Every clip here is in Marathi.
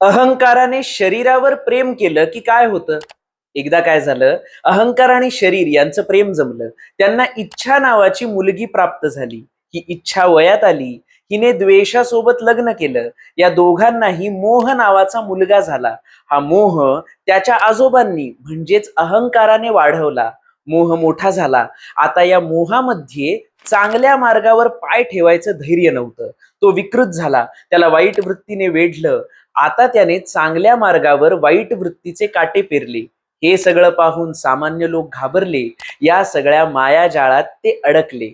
अहंकाराने शरीरावर प्रेम केलं की काय होतं? एकदा काय झालं? अहंकार आणि शरीर यांचं प्रेम जमलं. त्यांना इच्छा नावाची मुलगी प्राप्त झाली. ही इच्छा वयात आली. हिने द्वेषासोबत लग्न केलं. या दोघांनाही मोह नावाचा मुलगा झाला. हा मोह त्याच्या आजोबांनी म्हणजेच अहंकाराने वाढवला. मोह मोठा झाला. आता या मोहामध्ये चांगल्या मार्गावर पाय ठेवायचं धैर्य नव्हतं. तो विकृत झाला. त्याला वाईट वृत्तीने वेढलं. आता त्याने चांगल्या मार्गावर वाईट वृत्तीचे काटे पेरले. हे सगळं पाहून सामान्य लोक घाबरले. या सगळ्या मायाजाळात ते अडकले.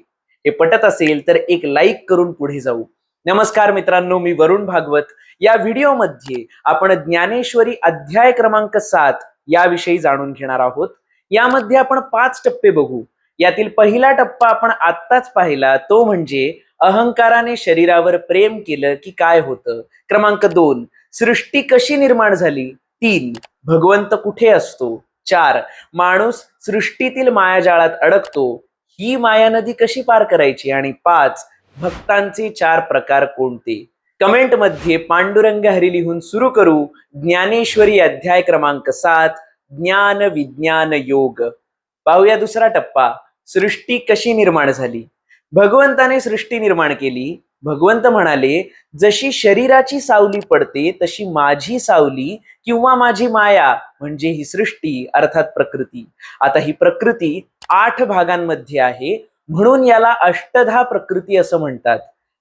हे पटत असेल तर एक लाईक करून पुढे जाऊ. नमस्कार मित्रांनो मी वरुण भागवत. या व्हिडिओमध्ये आपण ज्ञानेश्वरी अध्याय क्रमांक सात याविषयी जाणून घेणार आहोत. यामध्ये आपण पाच टप्पे बघू. यातील पहिला टप्पा आपण आत्ताच पाहिला तो म्हणजे अहंकाराने शरीरावर प्रेम केलं की काय होतं? क्रमांक दोन सृष्टी कशी निर्माण झाली? तीन. भगवंत कुठे असतो? चार. माणूस सृष्टीतील मायाजाळात अडकतो. ही माया नदी कशी पार करायची? आणि पाच. भक्तांचे चार प्रकार कोणते? कमेंटमध्ये पांडुरंग हरी लिहून सुरू करू. ज्ञानेश्वरी अध्याय क्रमांक सात. ज्ञान विज्ञान योग. पाहूया दुसरा टप्पा. सृष्टी कशी निर्माण झाली? भगवंताने सृष्टी निर्माण केली. भगवंत म्हणाले जशी शरीराची सावली पडते तशी माझी सावली किंवा माझी माया म्हणजे ही सृष्टी अर्थात प्रकृती. आता ही प्रकृती आठ भागांमध्ये आहे. म्हणून याला अष्टधा प्रकृती असं म्हणतात.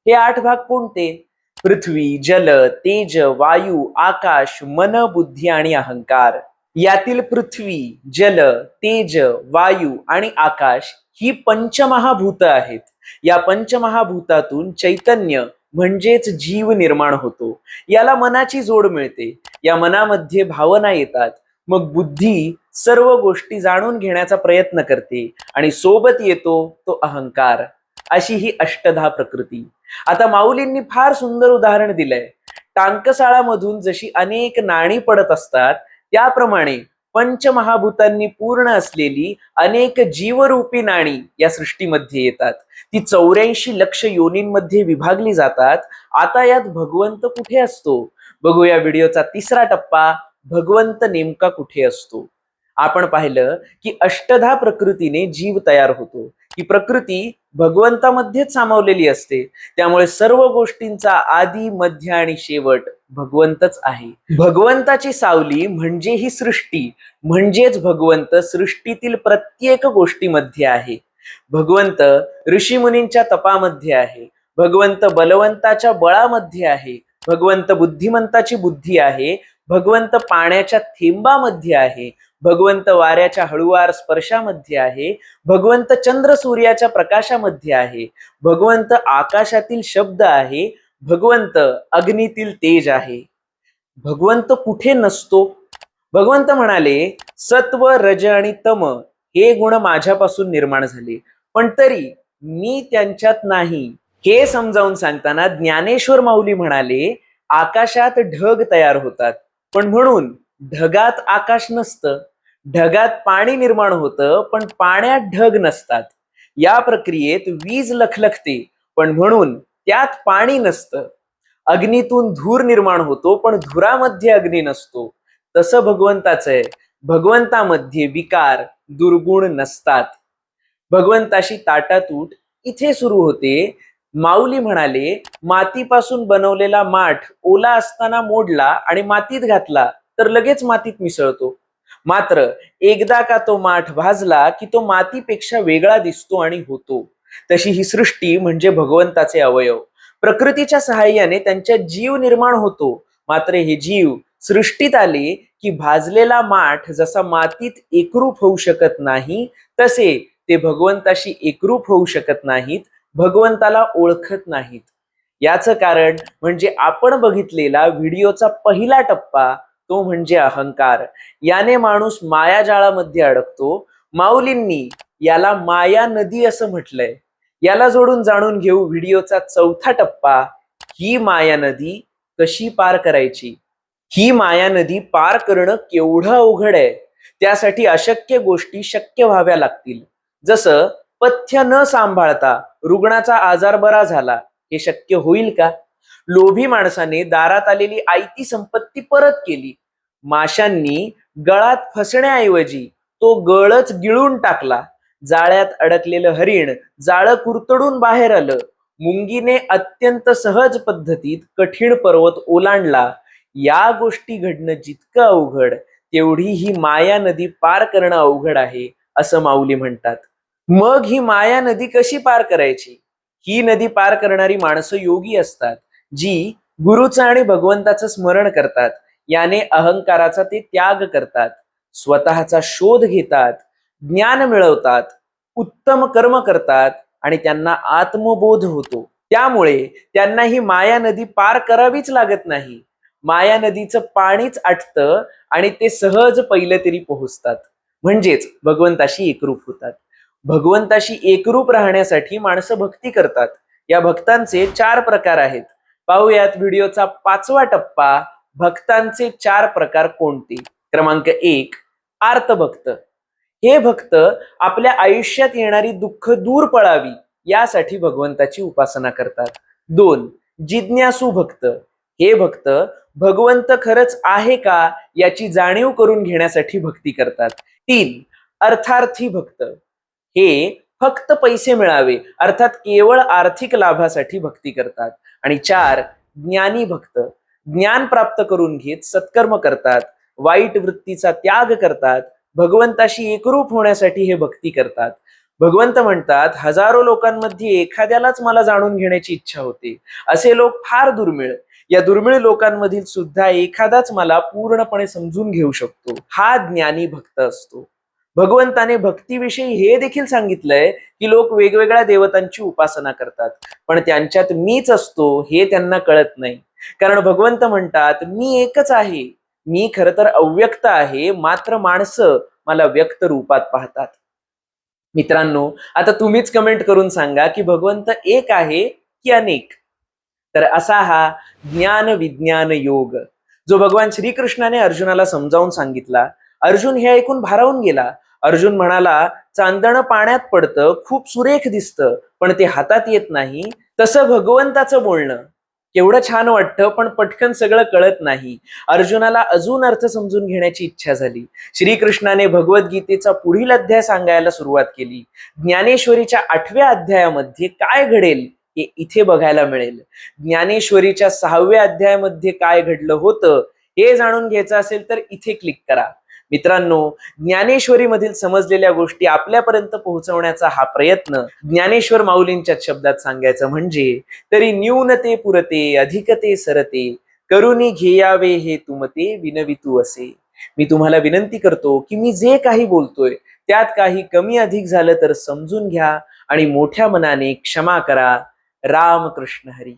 हे आठ भाग कोणते? पृथ्वी जल तेज वायू आकाश मन बुद्धी आणि अहंकार. यातील पृथ्वी जल तेज वायू आणि आकाश ही पंचमहाभूत आहेत. या पंचमहाभूतातून चैतन्य म्हणजेच जीव निर्माण होतो. याला मनाची जोड मिळते. या मनामध्ये भावना येतात. मग बुद्धी सर्व गोष्टी जाणून घेण्याचा प्रयत्न करते आणि सोबत येतो तो अहंकार. अशी ही अष्टधा प्रकृती. आता माऊलींनी फार सुंदर उदाहरण दिलंय. टांकसाळामधून जशी अनेक नाणी पडत असतात त्याप्रमाणे पंचमहाभूतांनी पूर्ण असलेली अनेक जीवरूपी नाणी या सृष्टीमध्ये येतात. ती चौऱ्याऐंशी लक्ष योनींमध्ये विभागली जातात. आता यात भगवंत कुठे असतो? बघू या व्हिडिओचा तिसरा टप्पा भगवंत नेमका कुठे असतो? आपण पाहिलं की अष्टधा प्रकृतीने जीव तयार होतो. ही प्रकृती भगवंतामध्येच सामावलेली असते. त्यामुळे सर्व गोष्टींचा आदी मध्य आणि शेवट भगवंतच आहे. भगवंताची सावली म्हणजे ही सृष्टी. म्हणजेच भगवंत सृष्टीतील प्रत्येक गोष्टीमध्ये आहे. भगवंत ऋषीमुनींच्या तपामध्ये आहे. भगवंत बलवंताच्या बळामध्ये आहे. भगवंत बुद्धिमंताची बुद्धी आहे. भगवंत पाण्याच्या थेंबामध्ये आहे. भगवंत वाऱ्याच्या हळुवार स्पर्शामध्ये आहे. भगवंत चंद्र सूर्याच्या प्रकाशामध्ये आहे. भगवंत आकाशातील शब्द आहे. भगवंत अग्नीतील तेज आहे. भगवंत कुठे नसतो? भगवंत म्हणाले सत्व रज आणि तम हे गुण माझ्यापासून निर्माण झाले. पण तरी मी त्यांच्यात नाही. हे समजावून सांगताना ज्ञानेश्वर माऊली म्हणाले आकाशात ढग तयार होतात. पण म्हणून ढगात आकाश नसतं. ढगात पाणी निर्माण होतं पण पाण्यात ढग नसतात. या प्रक्रियेत वीज लखलखते. पण म्हणून त्यात पाणी नसतं. अग्नीतून धूर निर्माण होतो पण धुरामध्ये अग्नी नसतो. तसं भगवंताचं आहे. भगवंतामध्ये विकार दुर्गुण नसतात. भगवंताशी ताटातूट इथे सुरू होते. माऊली म्हणाले मातीपासून बनवलेला माठ ओला असताना मोडला आणि मातीत घातला तर लगेच मातीत मिसळतो. मात्र एकदा का तो माठ भाजला की तो मातीपेक्षा वेगळा दिसतो आणि होतो. तशी ही सृष्टी म्हणजे भगवंताचे अवयव. प्रकृतीच्या सहाय्याने त्यांच्या जीव निर्माण होतो. मात्र हे जीव सृष्टीत आले की भाजलेला माठ जसा मातीत एकरूप होऊ शकत नाही तसे ते भगवंताशी एकरूप होऊ शकत नाहीत भगवंताला ओळखत नाहीत. याचं कारण म्हणजे आपण बघितलेला व्हिडिओचा पहिला टप्पा तो म्हणजे अहंकार. याने माणूस मायाजाळामध्ये अडकतो. माऊलींनी याला माया नदी असं म्हटलंय. याला जोडून जाणून घेऊ व्हिडिओचा चौथा टप्पा ही माया नदी कशी पार करायची? ही माया नदी पार करणं केवढं अवघड आहे? त्यासाठी अशक्य गोष्टी शक्य व्हाव्या लागतील. जसं पथ्य न सांभाळता रुग्णाचा आजार बरा झाला हे शक्य होईल का? लोभी माणसाने दारात आलेली आयती संपत्ती परत केली. माशांनी गळात फसण्याऐवजी तो गळच गिळून टाकला. जाळ्यात अडकलेलं हरिण जाळं कुरतडून बाहेर आलं. मुंगीने अत्यंत सहज पद्धतीत कठीण पर्वत ओलांडला. या गोष्टी घडणं जितकं अवघड तेवढी ही माया नदी पार करणं अवघड आहे असं माऊली म्हणतात. मग ही माया नदी कशी पार करायची? ही नदी पार करणारी माणसं योगी असतात जी गुरुचं आणि भगवंताचं स्मरण करतात. याने अहंकाराचा ते त्याग करतात. स्वतःचा शोध घेतात. ज्ञान मिळवतात उत्तम कर्म करतात आणि त्यांना आत्मबोध होतो. त्यामुळे त्यांना ही माया नदी पार करावीच लागत नाही. माया नदीचं पाणीच आटतं आणि ते सहज पहिलं तरी पोहोचतात. म्हणजेच भगवंताशी एकरूप होतात. भगवंताशी एकरूप राहण्यासाठी माणसं भक्ती करतात. या भक्तांचे चार प्रकार आहेत. पाहूयात व्हिडिओचा पाचवा टप्पा भक्तांचे चार प्रकार कोणते? क्रमांक एक आर्तभक्त. हे भक्त आपल्या आयुष्यात येणारी दुःख दूर पळावी यासाठी भगवंताची उपासना करतात. दोन जिज्ञासू भक्त. हे भक्त भगवंत खरंच आहे का याची जाणीव करून घेण्यासाठी भक्ती करतात. तीन अर्थार्थी भक्त. हे फक्त पैसे मिळावे अर्थात केवळ आर्थिक लाभासाठी भक्ती करतात. आणि चार ज्ञानी भक्त. ज्ञान प्राप्त करून घेत सत्कर्म करतात. वाईट वृत्तीचा त्याग करतात. भगवंताशी एकरूप होण्यासाठी हे भक्ती करतात. भगवंत म्हणतात हजारो लोकांमध्ये एखाद्यालाच मला जाणून घेण्याची इच्छा होते. असे लोक फार दुर्मिळ. या दुर्मिळ लोकांमधील सुद्धा एखादाच मला पूर्णपणे समजून घेऊ शकतो. हा ज्ञानी भक्त असतो. भगवंताने भक्तीविषयी हे देखील सांगितलंय की लोक वेगवेगळ्या देवतांची उपासना करतात. पण त्यांच्यात मीच असतो हे त्यांना कळत नाही. कारण भगवंत म्हणतात मी एकच आहे. मी खर तर अव्यक्त आहे मात्र माणसं मला व्यक्त रूपात पाहतात. मित्रांनो आता तुम्हीच कमेंट करून सांगा की भगवंत एक आहे की अनेक? तर असा हा ज्ञान विज्ञान योग जो भगवान श्रीकृष्णाने अर्जुनाला समजावून सांगितला. अर्जुन हे ऐकून भारावून गेला. अर्जुन म्हणाला चांदणं पाण्यात पडतं खूप सुरेख दिसतं पण ते हातात येत नाही. तसं भगवंताचं बोलणं. केवढं छान वाटतं पण पटकन सगळं कळत नाही. अर्जुनाला अजून अर्थ समजून घेण्याची इच्छा झाली. श्रीकृष्णाने भगवद्गीतेचा पुढील अध्याय सांगायला सुरुवात केली. ज्ञानेश्वरीच्या आठव्या अध्यायामध्ये काय घडेल हे इथे बघायला मिळेल. ज्ञानेश्वरीच्या सहाव्या अध्यायामध्ये काय घडलं होतं हे जाणून घ्यायचं असेल तर इथे क्लिक करा. मित्रांनो ज्ञानेश्वरी मधील समजलेल्या गोष्टी आपल्यापर्यंत पोहोचवण्याचा हा प्रयत्न ज्ञानेश्वर माऊलींच्या शब्दात सांगायचं म्हणजे तरी न्यूनते पुरते अधिकते सरते करुणी घेयावे हे तुमते विनवितू असे. मी तुम्हाला विनंती करतो की मी जे काही बोलतोय त्यात काही कमी अधिक झालं तर समजून घ्या आणि मोठ्या मनाने क्षमा करा. राम कृष्ण हरी.